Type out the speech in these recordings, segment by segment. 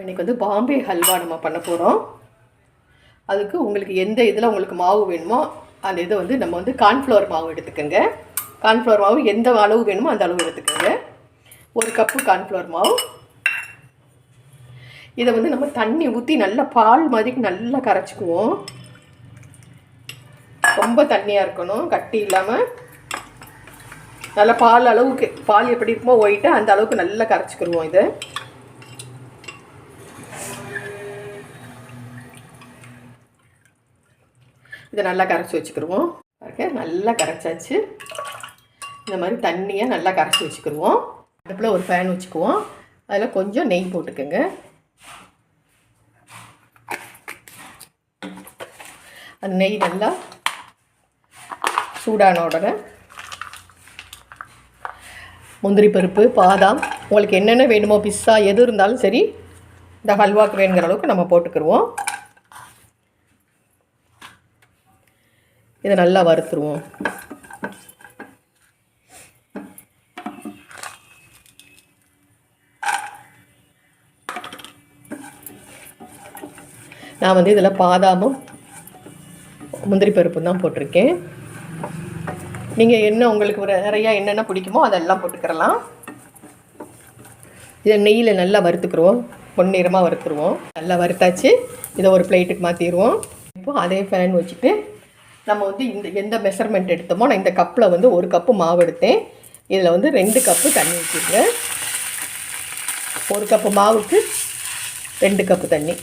இன்றைக்கி வந்து பாம்பே ஹல்வா நம்ம பண்ண போகிறோம் அதுக்கு உங்களுக்கு எந்த இதில் உங்களுக்கு மாவு வேணுமோ அந்த இதை வந்து நம்ம வந்து கார்ன்ஃப்ளவர் மாவு எடுத்துக்கோங்க. கார்ன்ஃப்ளவர் மாவு எந்த அளவு வேணுமோ அந்த அளவு எடுத்துக்கோங்க. ஒரு கப்பு கார்ன்ஃப்ளவர் மாவு. இதை வந்து நம்ம தண்ணி ஊற்றி நல்லா பால் மாதிரி நல்லா கரைச்சிக்குவோம். ரொம்ப தண்ணியாக இருக்கணும் கட்டி இல்லாமல் நல்லா பால் அளவுக்கு பால் எப்படி இருக்குமோ ஒயிட்டு அந்த அளவுக்கு நல்லா கரைச்சிக்கிடுவோம் இதை. இதை நல்லா கரைச்சி வச்சுக்கிடுவோம் பாருங்க நல்லா கரைச்சாச்சு. இந்த மாதிரி தண்ணியாக நல்லா கரைச்சி வச்சுக்கிடுவோம் அடுப்பில் ஒரு ஃபேன் வச்சுக்குவோம். அதில் கொஞ்சம் நெய் போட்டுக்கோங்க. அந்த நெய் நல்லா சூடான உடனே முந்திரி பருப்பு பாதாம் உங்களுக்கு என்னென்ன வேணுமோ பிஸ்ஸா எது இருந்தாலும் சரி இந்த ஹல்வாக்கு வேணுங்கிற அளவுக்கு நம்ம போட்டுக்கிடுவோம் இதை நல்லா வறுத்துருவோம். நான் வந்து இதில் பாதாமும் முந்திரி பருப்பும் தான் போட்டிருக்கேன். நீங்கள் என்ன உங்களுக்கு ஒரு நிறையா என்னென்ன பிடிக்குமோ அதெல்லாம் போட்டுக்கிறலாம். இதை நெய்யில் நல்லா வறுத்துக்குருவோம். பொன்னிறமாக வறுத்துருவோம். நல்லா வறுத்தாச்சு. இதை ஒரு பிளேட்டுக்கு மாற்றிடுவோம் இப்போ அதே ஃபேன் வச்சுட்டு நம்ம வந்து இந்த எந்த மெஷர்மெண்ட் எடுத்தோமோ நான் இந்த கப்பில் வந்து ஒரு கப்பு மாவு எடுத்தேன். இதில் வந்து ரெண்டு கப்பு தண்ணி ஊற்றிடுங்க ஒரு கப்பு மாவுக்கு ரெண்டு கப்பு தண்ணி.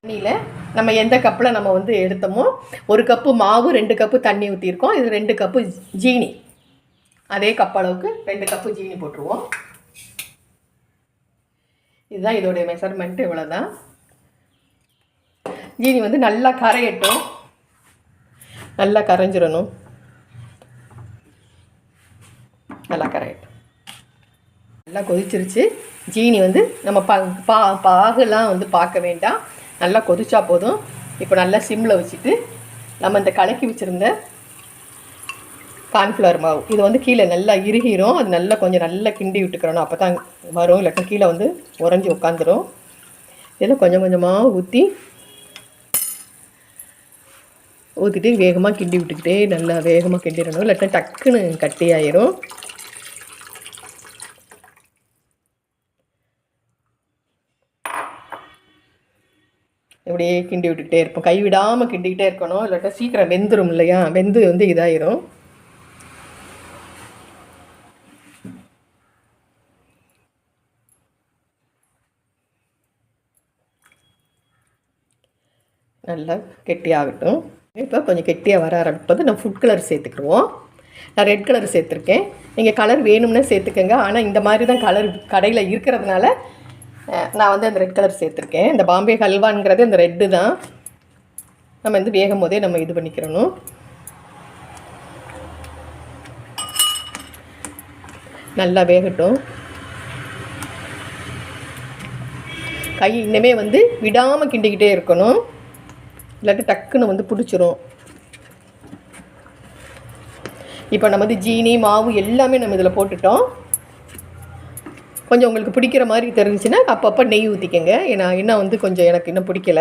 தண்ணியில் நம்ம எந்த கப்பில் நம்ம வந்து எடுத்தோமோ ஒரு கப்பு மாவு ரெண்டு கப்பு தண்ணி ஊற்றிருக்கோம் இது ரெண்டு கப்பு ஜீனி. அதே கப் அளவுக்கு ரெண்டு கப்பு ஜீனி போட்டுருவோம். இதுதான் இதோடைய மெஷர்மெண்ட்டு இவ்வளோ தான் ஜீனி வந்து நல்லா கரையட்டும். நல்லா கரைஞ்சிடணும். நல்லா கரையட்டும். நல்லா கொதிச்சிருச்சு. ஜீனி வந்து நம்ம பா பா பாகுலாம் வந்து பார்க்க வேண்டாம். நல்லா கொதிச்சா போதும். இப்போ நல்லா சிம்மில் வச்சுட்டு நம்ம இந்த கலக்கி வச்சுருந்த கார்ன்ஃப்ளவர் மாவு இது வந்து கீழே நல்லா இறுகிரும். அது நல்லா கொஞ்சம் நல்லா கிண்டி விட்டுக்கிறணும். அப்போ தான் வரும். இல்லாட்டா கீழே வந்து உறைஞ்சி உட்காந்துரும். இதில் கொஞ்சம் கொஞ்சமாக ஊற்றி ஊற்றிட்டு வேகமாக கிண்டி விட்டுக்கிட்டே நல்லா வேகமாக கிண்டிடணும். இல்லாட்டா டக்குன்னு கட்டி ஆயிரும் இப்படியே கிண்டி விட்டுக்கிட்டே இருப்போம். கை விடாமல் கிண்டிக்கிட்டே இருக்கணும். இல்லாட்டா சீக்கிரம் வெந்துடும் இல்லையா? வெந்து வந்து இதாயிரும். நல்லா கெட்டியாகட்டும். இப்போ கொஞ்சம் கெட்டியாக வர ஆரம்பிப்பது நான் ஃபுட் கலர் சேர்த்துக்குருவோம். நான் ரெட் கலர் சேர்த்துருக்கேன். நீங்கள் கலர் வேணும்னே சேர்த்துக்கோங்க. ஆனால் இந்த மாதிரி தான் கலர் கடையில் இருக்கிறதுனால நான் வந்து அந்த ரெட் கலர் சேர்த்துருக்கேன். இந்த பாம்பே ஹல்வாங்கிறது அந்த ரெட்டு தான். நம்ம வந்து வேகும் போதே நம்ம இது பண்ணிக்கிறணும். நல்லா வேகட்டும். கை இன்னுமே வந்து விடாமல் கிண்டிக்கிட்டே இருக்கணும். இல்லாட்டி டக்குன்னு வந்து பிடிச்சிரும். இப்போ நம்ம வந்து ஜீனி மாவு எல்லாமே நம்ம இதில் போட்டுட்டோம். கொஞ்சம் உங்களுக்கு பிடிக்கிற மாதிரி தெரிஞ்சுன்னா அப்பப்போ நெய் ஊற்றிக்கங்க ஏன்னா இன்னும் வந்து கொஞ்சம் எனக்கு இன்னும் பிடிக்கல.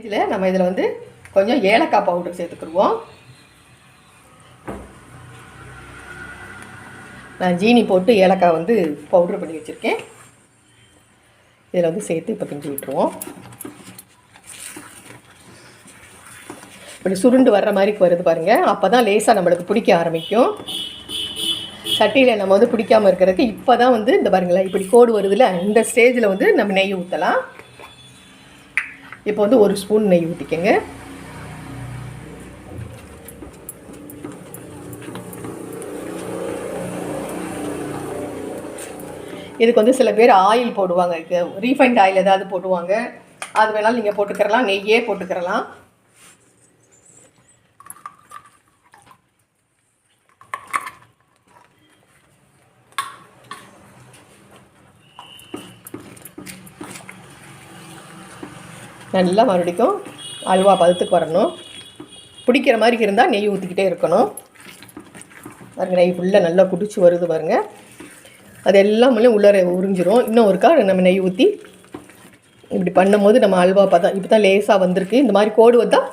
இதில் நம்ம இதில் வந்து கொஞ்சம் ஏலக்காய் பவுடர் சேர்த்துக்கிடுவோம். நான் ஜீனி போட்டு ஏலக்காய் வந்து பவுட்ரு பண்ணி வச்சுருக்கேன். இதில் வந்து சேர்த்து இப்போ பிஞ்சு விட்டுருவோம். இப்படி சுருண்டு வர்ற மாதிரி வருது பாருங்கள் அப்போ தான் லேசாக நம்மளுக்கு பிடிக்க ஆரம்பிக்கும். சட்டியில் நம்ம வந்து பிடிக்காமல் இருக்கிறதுக்கு இப்போ தான் வந்து இந்த பாருங்களேன் இப்படி கோடு வருதுல்ல இந்த ஸ்டேஜில் வந்து நம்ம நெய் ஊற்றலாம் இப்போ வந்து ஒரு ஸ்பூன் நெய் ஊற்றிக்கங்க இதுக்கு வந்து சில பேர் ஆயில் போடுவாங்க. ரீஃபைண்ட் ஆயில் ஏதாவது போடுவாங்க. அது வேணாலும் நீங்கள் போட்டுக்கிறலாம் நெய்யே போட்டுக்கிறலாம். நல்லா மறுபடிக்கும் அல்வா பதத்துக்கு வரணும். பிடிக்கிற மாதிரி இருந்தால் நெய் ஊற்றிக்கிட்டே இருக்கணும். பாருங்கள் நெய் ஃபுல்லாக நல்லா குடிச்சு வருது பாருங்கள் அது எல்லாமே உள்ளார உறிஞ்சிரும். இன்னும் ஒருக்கா நம்ம நெய் ஊற்றி இப்படி பண்ணும்போது நம்ம அல்வா பார்த்தா இப்போ தான் லேசாக வந்திருக்கு. இந்த மாதிரி கோடு வந்தால்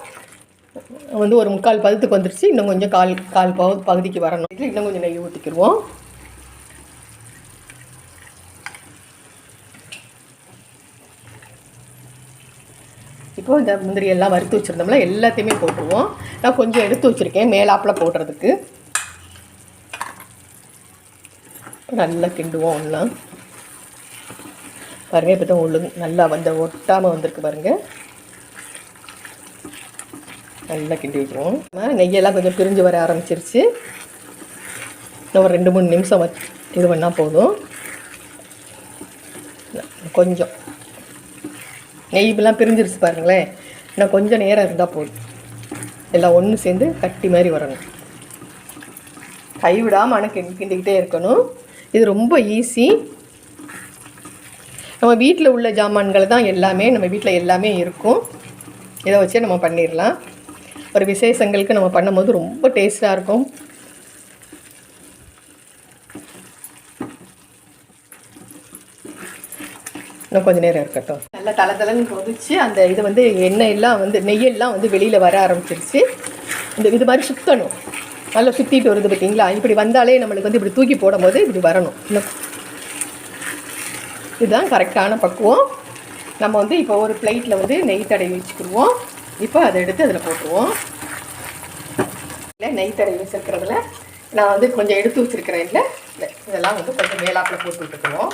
வந்து ஒரு முக்கால் பதத்துக்கு வந்துருச்சு. இன்னும் கொஞ்சம் கால் கால் பகு பகுதிக்கு வரணும். இன்னும் கொஞ்சம் நெய் ஊற்றிக்கிடுவோம் இப்போ இந்த முந்திரி எல்லாம் வறுத்து வச்சுருந்தோம்ல எல்லாத்தையுமே போட்டுருவோம். நான் கொஞ்சம் எடுத்து வச்சுருக்கேன் மேலாப்பில் போடுறதுக்கு. நல்லா கிண்டுவோம் ஒன்றா பாருங்கள் இப்போ தான் ஒழுங்கு நல்லா வந்த ஒட்டாமல் வந்திருக்கு பாருங்கள் நல்லா கிண்டி வைக்கிறோம் நெய்யெல்லாம் கொஞ்சம் பிரிஞ்சு வர ஆரம்பிச்சிருச்சு. இன்னும் ஒரு ரெண்டு மூணு நிமிஷம் வச் இது பண்ணால் போதும். கொஞ்சம். நெய்யெல்லாம் பிரிஞ்சிருச்சு பாருங்களேன். இன்னும் கொஞ்சம் நேரம் இருந்தால் போதும். எல்லாம் ஒன்று சேர்ந்து கட்டி மாதிரி வரணும். கைவிடாமல் ஆனால் கிண்டிக்கிட்டே இருக்கணும். இது ரொம்ப ஈஸி நம்ம வீட்டில் உள்ள ஜாமான்கள் தான் எல்லாமே நம்ம வீட்டில் எல்லாமே இருக்கும். இதை வச்சே நம்ம பண்ணிடலாம். ஒரு விசேஷங்களுக்கு நம்ம பண்ணும்போது ரொம்ப டேஸ்ட்டாக இருக்கும். இன்னும் கொஞ்ச நேரம் இருக்கட்டும். நல்லா தலை தலைன்னு கொதிச்சு அந்த இது வந்து எண்ணெய் எல்லாம் வந்து நெய்யெல்லாம் வந்து வெளியில் வர ஆரம்பிச்சிருச்சு. இந்த இது மாதிரி சுத்தணும். நல்லா சுற்றிட்டு வருது பார்த்தீங்களா இப்படி வந்தாலே நம்மளுக்கு வந்து இப்படி தூக்கி போடும்போது இப்படி வரணும். இன்னும். இதுதான் கரெக்டான பக்குவம். நம்ம வந்து இப்போ ஒரு பிளேட்டில் வந்து நெய் தடவி வச்சுக்கிடுவோம். இப்போ அதை எடுத்து அதில் போட்டுருவோம். இல்லை நெய் தடவி வச்சுருக்கிறதுல நான் வந்து கொஞ்சம் எடுத்து வச்சுருக்கிறேன். இல்லை, இதெல்லாம் வந்து கொஞ்சம் மேலாப்பில் போட்டு விட்டுக்குவோம்.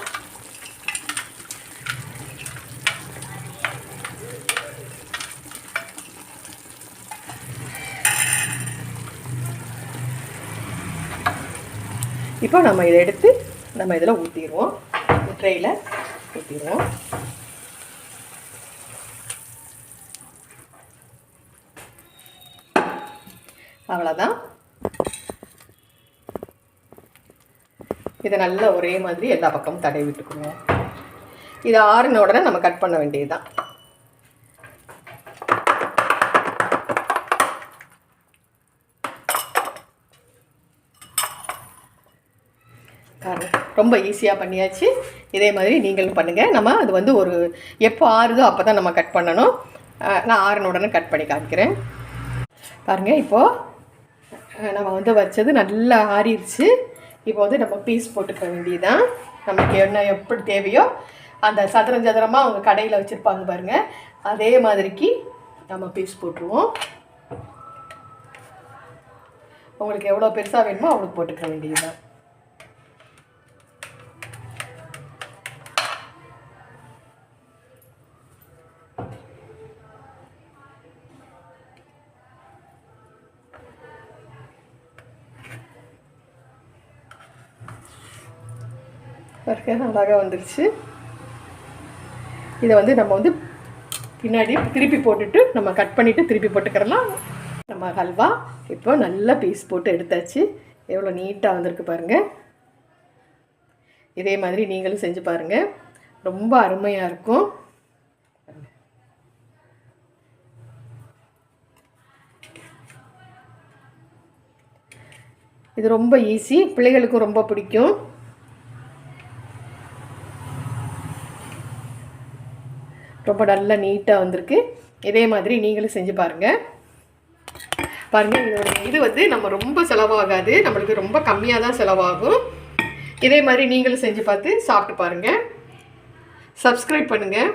இப்போ நம்ம இதை எடுத்து நம்ம இதில் ஊற்றிடுவோம் ட்ரெயில் ஊற்றிடுவோம் அவ்வளோதான் இதை நல்லா ஒரே மாதிரி எல்லா பக்கமும் தடவி விட்டுக்குவோம் இது ஆறின உடனே நம்ம கட் பண்ண வேண்டியதுதான் பாருங்க ரொம்ப ஈஸியாக பண்ணியாச்சு. இதே மாதிரி நீங்களும் பண்ணுங்கள் நம்ம அது வந்து ஒரு எப்போ ஆறுதோ அப்போ தான் நம்ம கட் பண்ணணும். நான் ஆறின உடனே கட் பண்ணி காமிக்கிறேன். பாருங்கள் இப்போது நம்ம வந்து வச்சது நல்லா ஆறிடுச்சு இப்போ வந்து நம்ம பீஸ் போட்டுக்க வேண்டியதுதான். நமக்கு என்ன எப்படி தேவையோ அந்த சதுரம் சதுரமாக அவங்க கடையில் வச்சுருப்பாங்க பாருங்கள் அதே மாதிரிக்கு நம்ம பீஸ் போட்டுருவோம். உங்களுக்கு எவ்வளோ பெருசாக வேணுமோ அவ்வளோ போட்டுக்க வேண்டியதுதான். பாருங்க அழகாக வந்துருச்சு. இதை வந்து நம்ம வந்து பின்னாடி திருப்பி போட்டுட்டு நம்ம கட் பண்ணிவிட்டு திருப்பி போட்டுக்கிறலாம். நம்ம ஹல்வா இப்போ நல்லா பீஸ் போட்டு எடுத்தாச்சு. எவ்வளோ நீட்டாக வந்திருக்கு பாருங்கள் இதே மாதிரி நீங்களும் செஞ்சு பாருங்கள் ரொம்ப அருமையாக இருக்கும். இது ரொம்ப ஈஸி பிள்ளைகளுக்கும் ரொம்ப பிடிக்கும். ரொம்ப நல்லா நீட்டாக வந்திருக்கு. இதே மாதிரி நீங்களும் செஞ்சு பாருங்கள் பாருங்கள் இதோட இது வந்து நம்ம ரொம்ப செலவாகாது. நம்மளுக்கு ரொம்ப கம்மியாக தான் செலவாகும். இதே மாதிரி நீங்களும் செஞ்சு பார்த்து சாப்பிட்டு பாருங்கள் சப்ஸ்கிரைப் பண்ணுங்கள்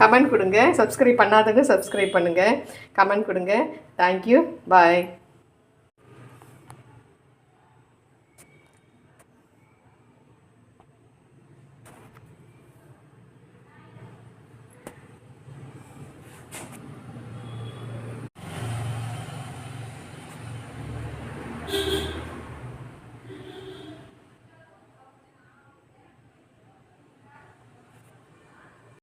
கமெண்ட் கொடுங்க. சப்ஸ்கிரைப் பண்ணாதவங்க சப்ஸ்கிரைப் பண்ணுங்கள் கமெண்ட் கொடுங்க. Thank you bye